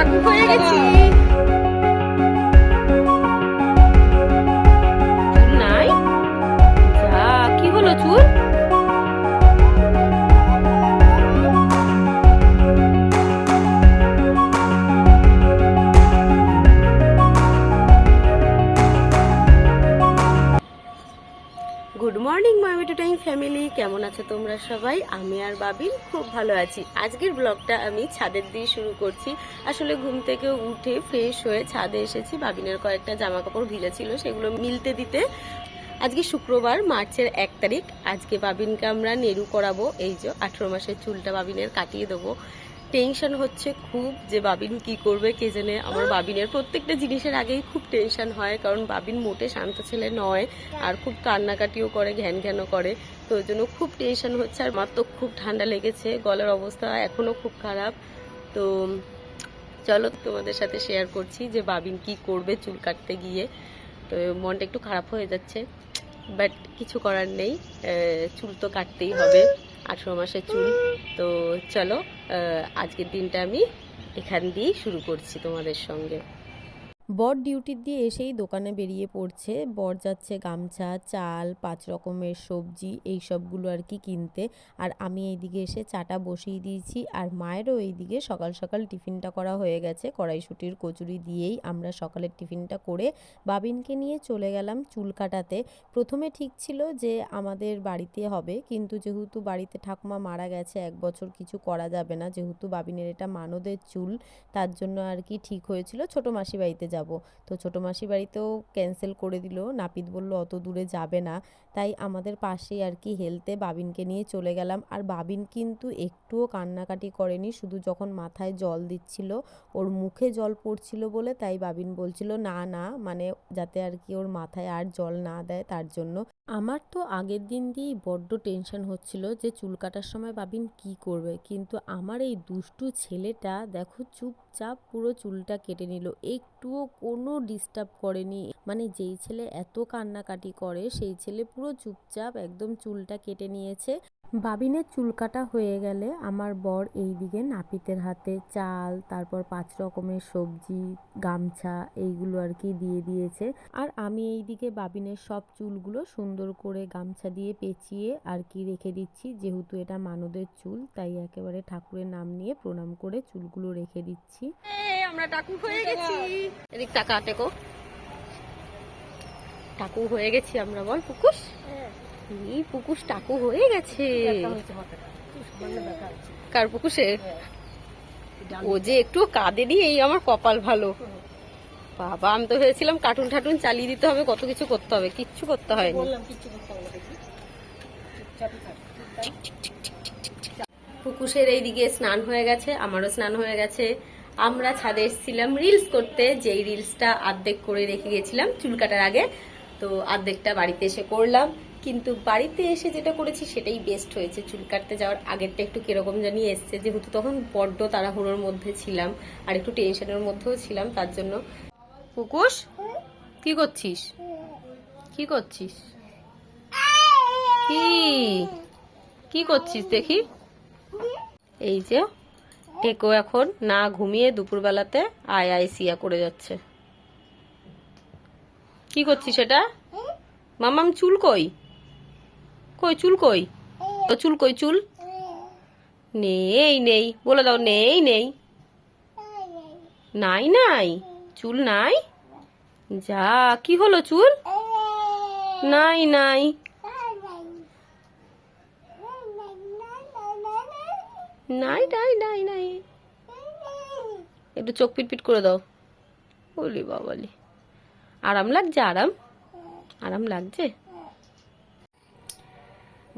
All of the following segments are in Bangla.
Dragon Ball 같이. মর্নিং মাইমি টাইম ফ্যামিলি। কেমন আছো তোমরা সবাই? আমি আর বাবিন খুব ভালো আছি। আজকের ব্লগটা আমি ছাদের দিয়ে শুরু করছি। আসলে ঘুম থেকে উঠে ফ্রেশ হয়ে ছাদে এসেছি। বাবিনের কয়েকটা জামা কাপড় ভিজে ছিল সেগুলো মিলতে দিতে আজকে শুক্রবার, মার্চের এক তারিখ। আজকে বাবিনকে আমরা নেরু করাবো। এই যে আঠেরো মাসের চুলটা বাবিনের কাটিয়ে দেবো। টেনশন হচ্ছে খুব যে বাবিন কি করবে, কে জানে আমার বাবিনের প্রত্যেকটা জিনিসের আগেই খুব টেনশন হয়, কারণ বাবিন মোটে শান্ত ছেলে নয় আর খুব কান্নাকাটিও করে ঘ্যান ঘ্যানও করে, তো ওই জন্য খুব টেনশন হচ্ছে আর তো খুব ঠান্ডা লেগেছে, গলার অবস্থা এখনও খুব খারাপ। তো চলো তোমাদের সাথে শেয়ার করছি যে বাবিন কি করবে চুল কাটতে গিয়ে। তো মনটা একটু খারাপ হয়ে যাচ্ছে বাট কিছু করার নেই চুল তো কাটতেই হবে। আঠেরো মাসের চুল। তো চলো আজকের দিনটা আমি এখান দিয়েই শুরু করছি তোমাদের সঙ্গে। বর ডিউটি দিয়ে এসেই দোকানে বেরিয়ে পড়ছে। বর যাচ্ছে গামছা, চাল, পাঁচ রকমের সবজি, এই সবগুলো আর কি কিনতে। আর আমি এইদিকে এসে চাটা বসিয়ে দিয়েছি। আর মায়েরও এইদিকে সকাল সকাল টিফিনটা করা হয়ে গেছে। কড়াইশুটির কচুরি দিয়েই আমরা সকালের টিফিনটা করে বাবিনকে নিয়ে চলে গেলাম চুল কাটাতে। প্রথমে ঠিক ছিল যে আমাদের বাড়িতে হবে, কিন্তু যেহেতু বাড়িতে ঠাকুমা মারা গেছে, এক বছর কিছু করা যাবে না। যেহেতু বাবিনের এটা মানদের চুল, তার জন্য আর কি ঠিক হয়েছিল। ছোট মাসি বাড়িতে যাব। তো ছোট মাসি বাড়িতেও ক্যান্সেল করে দিল। নাপিত বলল, অত দূরে যাবে না। তাই আমাদের পাশেই আর কি হেলতে বাবিনকে নিয়ে চলে গেলাম। আর বাবিন কিন্তু একটুও কান্নাকাটি করেনি, শুধু যখন মাথায় জল দিচ্ছিল, ওর মুখে জল পড়ছিল বলে তাই বাবিন বলছিল, না না। মানে যাতে আর কি ওর মাথায় আর জল না দেয় তার জন্য। আমার তো আগের দিন দিয়েই বড্ড টেনশন হচ্ছিল যে চুল কাটার সময় বাবিন কি করবে। কিন্তু আমার এই দুষ্টু ছেলেটা, দেখো চুপচাপ পুরো চুলটা কেটে নিল। একটুও কোনো ডিস্টার্ব করেনি। মানে যেই ছেলে এত কান্নাকাটি করে, সেই ছেলে পুরো চুপচাপ একদম চুলটা কেটে নিয়েছে। বাবিনের চুল কাটা হয়ে গেলে আমার বর এই দিকে নাপিতের হাতে চাল তারপর পাঁচ রকমের সবজি গামছা এইগুলো আর কি দিয়ে দিয়েছে। আর আমি এই দিকে বাবিনের সব চুলগুলো সুন্দর করে গামছা দিয়ে পেঁচিয়ে আর কি রেখে দিচ্ছি। যেহেতু এটা মানদের চুল তাই একেবারে ঠাকুরের নাম নিয়ে প্রণাম করে চুলগুলো রেখে দিচ্ছি। আমরা টাকু হয়ে গেছি। এদিক টাকা টেকো টাকু হয়ে গেছি আমরা বল পুকুশ এই পুকুশ টাকু হয়ে গেছে। কার পুকুশে ও যে একটু কাঁদেনি এই আমার কপাল ভালো। বাবা আমি তো ভেবেছিলাম কার্টুন ঠাটুন চালিয়ে দিতে হবে কত কিছু করতে হবে কিচ্ছু করতে হয়নি। পুকুশের এইদিকে স্নান হয়ে গেছে আমারও স্নান হয়ে গেছে। আমরা ছাদে এসেছিলাম রিলস করতে যেই রিলসটা আর্ধেক করে রেখে গেছিলাম চুল কাটার আগে। তো আর্ধেকটা বাড়িতে এসে করলাম। কিন্তু বাড়িতে এসে যেটা করেছি সেটাই বেস্ট হয়েছে। চুল কাটতে যাওয়ার আগেরটা একটু কীরকম জানি এসছে। যেহেতু তখন বড্ড তাড়াহুড়োর মধ্যে ছিলাম আর একটু টেনশনের মধ্যেও ছিলাম, তার জন্য পুকুশ কি করছিস? কি করছিস? কি? কি করছিস দেখি? এই যে টেকো এখন না ঘুমিয়ে দুপুরবেলাতে আয় আয় সিয়া করে যাচ্ছে। কি করছিস এটা? মামাম চুল কই? কই, চুল কই? তো চুল কই, চুল? নেই নেই, বলে দাও, নেই নেই। নাই নাই, চুল নাই? যা, কি হলো চুল? নাই নাই। নাই নাই নাই নাই। একটু চোখ পিটপিট করে দাও। বলি বাবালি। আরাম লাগছে, আরাম? আরাম লাগছে?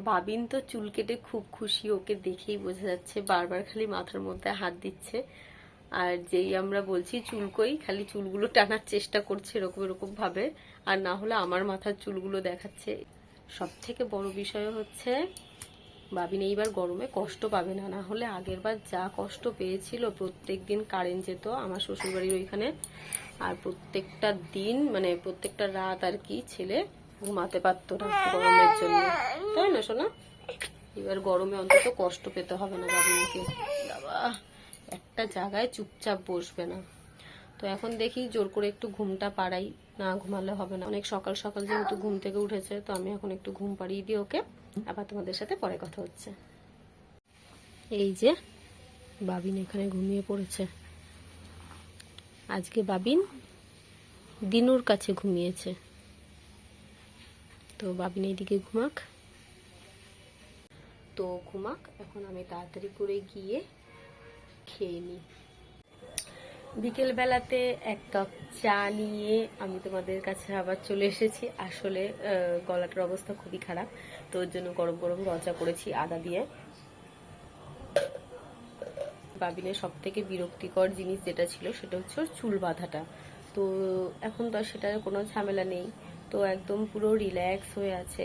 বাবিন তো চুল কেটে খুব খুশি, ওকে দেখেই বোঝা যাচ্ছে, বারবার খালি মাথার মধ্যে হাত দিচ্ছে। আর যেই আমরা বলছি চুল কই, খালি চুলগুলো টানার চেষ্টা করছে এরকম এরকম ভাবে। আর না হলে আমার মাথার চুলগুলো দেখাচ্ছে। সব থেকে বড় বিষয় হচ্ছে বাবিন এইবার গরমে কষ্ট পাবে না। না হলে আগের বার যা কষ্ট পেয়েছিল, প্রত্যেক দিন কারেন্ট যেত, আমার শ্বশুরবাড়ির ওইখানে। আর প্রত্যেকটা দিন মানে প্রত্যেকটা রাত আর কি ছেলে ঘুমাতে পারতো না গরমের জন্য। তাই না শোনা এবার গরমে অন্তত কষ্ট পেতে হবে না বাবিনকে বাবা, একটা জায়গায় চুপচাপ বসবে না। তো এখন দেখি জোর করে একটু ঘুমটা পাড়াই, না ঘুমালে হবে না। অনেক সকাল সকাল যেহেতু ঘুম থেকে উঠেছে, তো আমি এখন একটু ঘুম পাড়িয়ে দিই ওকে। আবার তোমাদের সাথে পরে কথা হচ্ছে। এই যে, বাবিন এখানে ঘুমিয়ে পড়েছে। আজকে বাবিন দিনুর কাছে ঘুমিয়েছে। তো বাবিন, এইদিকে ঘুমাক। তো ঘুমাক, এখন আমি তাড়াতাড়ি করে গিয়ে খেয়ে নিই বিকেল বেলাতে এক কাপ চা নিয়ে আমি তোমাদের কাছে আবার চলে এসেছি। আসলে গলাটার অবস্থা খুবই খারাপ, তো ওর জন্য গরম গরম রচা করেছি আদা দিয়ে। বাবিনের সব থেকে বিরক্তিকর জিনিস যেটা ছিল, সেটা হচ্ছে ওর চুল বাঁধাটা। তো এখন তো সেটার কোনো ঝামেলা নেই। তো একদম পুরো রিল্যাক্স হয়ে আছে।